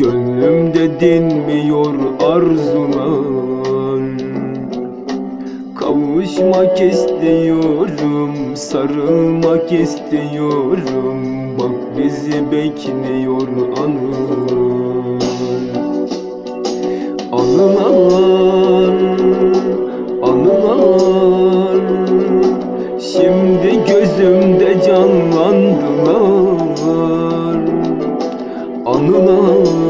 Gönlümde dinmiyor arzular Kavuşmak istiyorum, sarılmak istiyorum. Bak bizi bekliyor anılar. Anılar, anılar. Şimdi gözümde canlandılar. Anılar,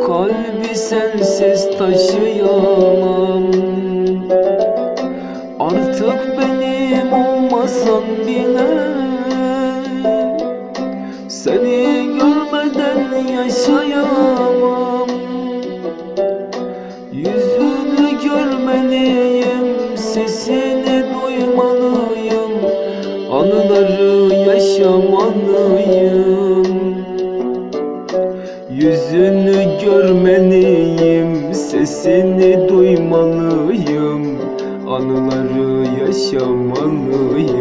Kalbi sensiz taşıyamam. Artık benim olmasan bile Seni görmeden yaşayamam. Yüzünü görmeliyim, sesini duymalıyım. Anıları yaşamalıyım Yüzünü görmeliyim, sesini duymalıyım Anıları yaşamalıyım.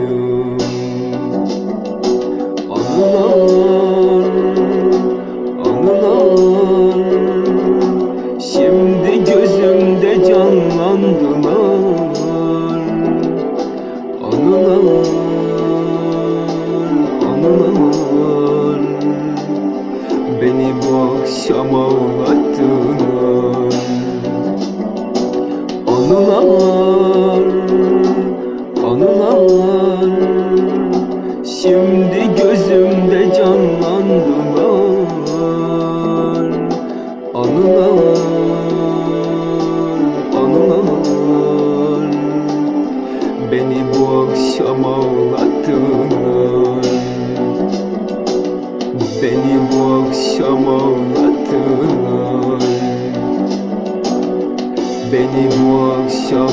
Anılar, anılar Şimdi gözümde canlandılar. Anılar, akşam ağlattılar Anılar, anılar. Şimdi gözümde canlandılar. Anılar, anılar. Beni bu akşam ağlattılar Beni bu akşam ağlattılar Beni bu akşam